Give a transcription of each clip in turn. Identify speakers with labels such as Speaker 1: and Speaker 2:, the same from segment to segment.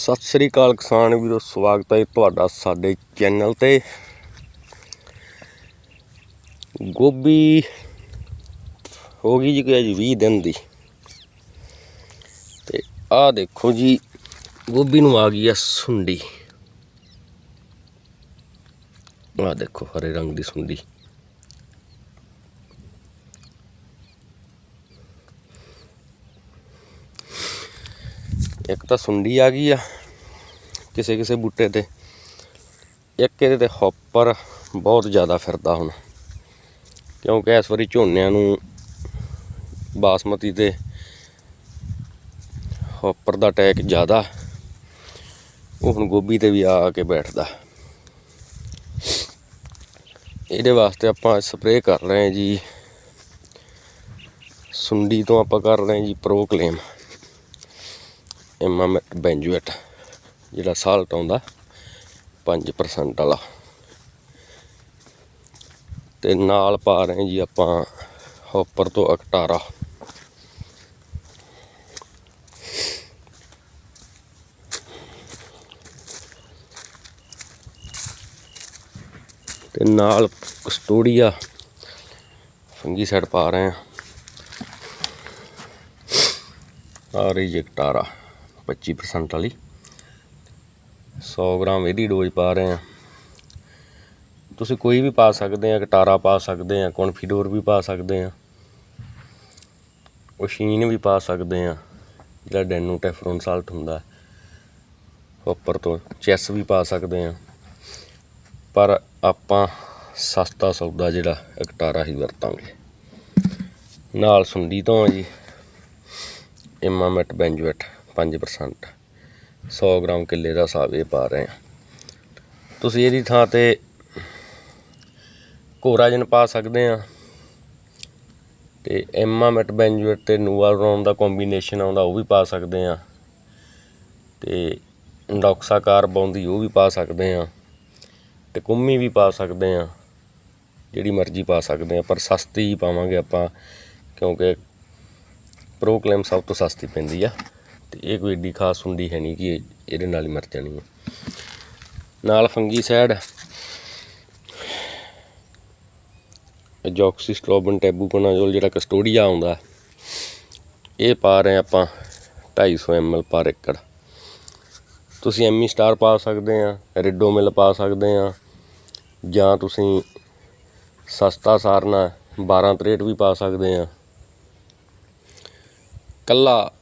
Speaker 1: ਸਤਿ ਸ੍ਰੀ ਅਕਾਲ ਕਿਸਾਨ ਵੀਰੋ, ਸਵਾਗਤ ਹੈ ਤੁਹਾਡਾ ਸਾਡੇ ਚੈਨਲ ਤੇ। ਗੋਭੀ ਹੋ ਗਈ ਜੀ ਕੋਈ ਜੀ 20 ਦਿਨ ਦੀ। ਤੇ ਆਹ ਦੇਖੋ ਜੀ, ਗੋਭੀ ਨੂੰ ਆ ਗਈ ਆ ਸੁੰਡੀ। ਆਹ ਦੇਖੋ ਹਰੇ ਰੰਗ ਦੀ ਸੁੰਡੀ। ਇੱਕ ਤਾਂ ਸੁੰਡੀ ਆ ਗਈ ਆ, ਕਿਸੇ ਕਿਸੇ ਬੂਟੇ ਤੇ। ਇੱਕ ਇਹਦੇ ਤੇ ਹੌਪਰ ਬਹੁਤ ਜ਼ਿਆਦਾ ਫਿਰਦਾ ਹੁਣ, ਕਿਉਂਕਿ ਇਸ ਵਾਰੀ ਝੋਨਿਆਂ ਨੂੰ ਬਾਸਮਤੀ ਤੇ ਹੌਪਰ ਦਾ ਅਟੈਕ ਜ਼ਿਆਦਾ, ਉਹ ਹੁਣ ਗੋਭੀ ਤੇ ਵੀ ਆ ਕੇ ਬੈਠਦਾ। ਇਹਦੇ ਵਾਸਤੇ ਆਪਾਂ ਸਪਰੇਅ ਕਰ ਰਹੇ ਹਾਂ ਜੀ, ਸੁੰਡੀ ਤੋਂ ਆਪਾਂ ਕਰ ਰਹੇ ਹਾਂ ਜੀ ਪ੍ਰੋਕਲੇਮ ਕਲੇਮ ਇਮਾਮਟ ਬੈਂਜੂਏਟ ਜਿਹੜਾ ਸਾਲਟ ਆਉਂਦਾ 5% ਵਾਲਾ। ਤੇ ਨਾਲ ਪਾ ਰਹੇ ਜੀ ਆਪਾਂ ਹੌਪਰ ਤੋਂ ਅਕਟਾਰਾ ਤੇ ਨਾਲ ਕਸਟੋਡੀਆ ਫੰਗੀ ਸਾਈਡ ਪਾ ਰਹੇ ਆ। ਆ ਰਹੀ ਜੀ ਅਕਟਾਰਾ 25% ਵਾਲੀ 100 ਗ੍ਰਾਮ ਇਹਦੀ ਡੋਜ਼ ਪਾ ਰਹੇ ਆ ਤੁਸੀਂ ਕੋਈ ਵੀ ਪਾ ਸਕਦੇ ਆ ਕਟਾਰਾ ਪਾ ਸਕਦੇ ਆ ਕੌਨਫੀਡੋਰ ਵੀ ਪਾ ਸਕਦੇ ਆ ਓਸ਼ੀਨ ਵੀ ਪਾ ਸਕਦੇ ਆ ਜਿਹੜਾ ਡੈਨੂ ਟੈਫਰੋਨ ਸਾਲਟ ਹੁੰਦਾ ਉੱਪਰ ਤੋਂ ਚੈਸ ਵੀ ਪਾ ਸਕਦੇ ਆ ਪਰ ਆਪਾਂ ਸਸਤਾ ਸੌਦਾ ਜਿਹੜਾ ਕਟਾਰਾ ਹੀ ਵਰਤਾਂਗੇ ਨਾਲ ਸੁੰਡੀ ਤੋਂ ਆ ਜੀ ਇਮਾਮੈਟ ਬੈਂਜੂਏਟ 5% 100 ਗ੍ਰਾਮ ਕਿੱਲੇ ਦਾ ਹਿਸਾਬ ਇਹ ਪਾ ਰਹੇ ਆ ਤੁਸੀਂ ਇਹਦੀ ਥਾਂ ਤੇ ਕੋਰਾਜਨ ਪਾ ਸਕਦੇ ਆ ਤੇ ਇਮਾਮੈਟ ਬੈਂਜੂਏਟ ਤੇ ਨੂਆਰੋਨ ਦਾ ਕੰਬੀਨੇਸ਼ਨ ਆਉਂਦਾ ਉਹ ਵੀ ਪਾ ਸਕਦੇ ਆ ਤੇ ਇੰਡੋਕਸਾ ਕਾਰਬਨ ਦੀ ਉਹ ਵੀ ਪਾ ਸਕਦੇ ਆ ਤੇ ਕੁੰਮੀ ਵੀ ਪਾ ਸਕਦੇ ਆ ਜਿਹੜੀ ਮਰਜ਼ੀ ਪਾ ਸਕਦੇ ਆ ਪਰ ਸਸਤੀ ਹੀ ਪਾਵਾਂਗੇ ਆਪਾਂ, ਕਿਉਂਕਿ ਪ੍ਰੋਕਲੇਮ ਸਭ ਤੋਂ ਸਸਤੀ ਪੈਂਦੀ ਆ। ਤੇ ਇਹ ਕੋਈ ਏਡੀ ਖਾਸ ਹੁੰਦੀ ਹੈ ਨਹੀਂ ਕਿ ਇਹ- ਇਹਦੇ ਨਾਲ ਹੀ ਮਰ ਜਾਣੀ ਹੈ। ਨਾਲ ਫੰਗੀ ਸਾਈਡ ਜੌਕਸੀ ਸਟ੍ਰੋਬਨ ਟੈਬੂਕੋਨਾਜ਼ੋਲ ਜਿਹੜਾ ਕਸਟੋਡੀਆ ਆਉਂਦਾ, ਇਹ ਪਾ ਰਹੇ ਆਪਾਂ 250 ml ਪਰ ਏਕੜ। ਤੁਸੀਂ ਐਮੀ ਸਟਾਰ ਪਾ ਸਕਦੇ ਆ ਰਿਡੋਮਿਲ ਪਾ ਸਕਦੇ ਆ ਜਾਂ ਤੁਸੀਂ ਸਸਤਾ ਸਾਰਨਾ 12 ਤਰੇਟ ਵੀ ਪਾ ਸਕਦੇ ਆ ਕੱਲਾ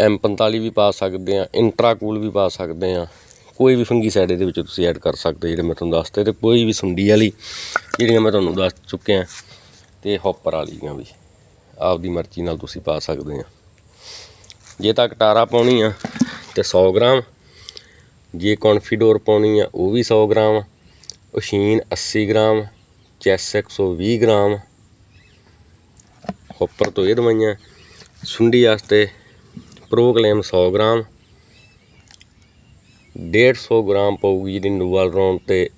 Speaker 1: M45 ਵੀ ਪਾ ਸਕਦੇ ਆ ਇੰਟਰਾਕੂਲ ਵੀ ਪਾ ਸਕਦੇ ਆ ਕੋਈ ਵੀ ਫੰਗੀ ਸਾਈਡ ਇਹਦੇ ਵਿੱਚ ਤੁਸੀਂ ਐਡ ਕਰ ਸਕਦੇ ਜਿਹੜੇ ਮੈਂ ਤੁਹਾਨੂੰ ਦੱਸਤੇ ਤੇ ਕੋਈ ਵੀ ਸੁੰਡੀ ਵਾਲੀ, ਜਿਹੜੀਆਂ ਮੈਂ ਤੁਹਾਨੂੰ ਦੱਸ ਚੁੱਕਿਆ ਤੇ ਹੌਪਰ ਵਾਲੀਆਂ ਵੀ। ਆਪਦੀ ਮਰਜ਼ੀ ਨਾਲ ਤੁਸੀਂ ਪਾ ਸਕਦੇ ਆ ਜੇ ਤਾਂ ਕਟਾਰਾ ਪਾਉਣੀ ਆ ਤੇ 100 ਗ੍ਰਾਮ, ਜੇ ਕੌਨਫੀਡੋਰ ਪਾਉਣੀ ਆ ਉਹ ਵੀ 100 ਗ੍ਰਾਮ ਉਸ਼ੀਨ 80 ਗ੍ਰਾਮ, ਚੈਸ 120 ਗ੍ਰਾਮ ਹੌਪਰ ਤੋਂ ਇਹ ਦਵਾਈਆਂ, ਸੁੰਡੀ ਵਾਸਤੇ ਪ੍ਰੋਕਲੇਮ 100 ਗ੍ਰਾਮ। 150 ਗ੍ਰਾਮ ਪਊਗੀ ਜਿਹੜੀ ਨੂਵਲ ਰੌਨ ਤੇ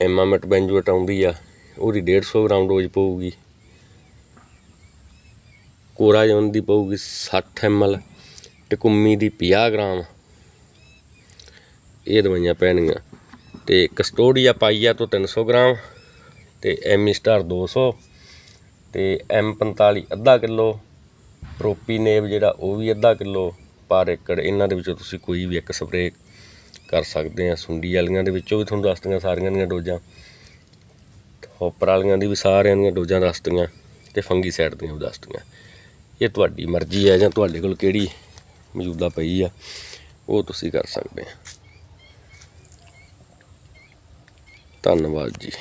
Speaker 1: ਐਮਾਮੈਟ ਬੈਂਜੂਏਟ ਆਉਂਦੀ ਆ। ਉਹਦੀ 150 ਗ੍ਰਾਮ ਡੋਜ਼ ਪਊਗੀ। ਕੋਰਾਜੋਨ ਦੀ ਪਊਗੀ 60 ml ਤੇ ਕੁੰਮੀ ਦੀ 50 ਗ੍ਰਾਮ। ਇਹ ਦਵਾਈਆਂ ਪੈਣੀਆਂ। ਤੇ ਕਸਟੋਡੀਆ ਪਾਈਆ ਤੋਂ 300 ਗ੍ਰਾਮ ਤੇ ਐਮੀ ਸਟਾਰ 200 ਤੇ M45 ਅੱਧਾ ਕਿਲੋ ਪ੍ਰੋਪੀਨੇਵ ਜਿਹੜਾ ਉਹ ਵੀ ਅੱਧਾ ਕਿਲੋ ਪਰ ਏਕੜ, ਇਹਨਾਂ ਦੇ ਵਿੱਚੋਂ ਤੁਸੀਂ ਕੋਈ ਵੀ ਇੱਕ ਸਪਰੇਅ ਕਰ ਸਕਦੇ ਆ। ਸੁੰਡੀ ਵਾਲੀਆਂ ਦੇ ਵਿੱਚੋਂ ਵੀ ਤੁਹਾਨੂੰ ਦੱਸਦੀਆਂ ਸਾਰੀਆਂ ਦੀਆਂ ਡੋਜ਼ਾਂ। ਹੋਪਰ ਵਾਲੀਆਂ ਦੀ ਵੀ ਸਾਰਿਆਂ ਦੀਆਂ ਡੋਜ਼ਾਂ ਦੱਸਦੀਆਂ ਤੇ ਫੰਗੀ ਸਾਈਡ ਦੀਆਂ ਵੀ ਦੱਸਦੀਆਂ ਇਹ ਤੁਹਾਡੀ ਮਰਜ਼ੀ ਹੈ ਜਾਂ ਤੁਹਾਡੇ ਕੋਲ ਕਿਹੜੀ ਮੌਜੂਦਾ ਪਈ ਆ, ਉਹ ਤੁਸੀਂ ਕਰ ਸਕਦੇ ਆ। ਧੰਨਵਾਦ ਜੀ।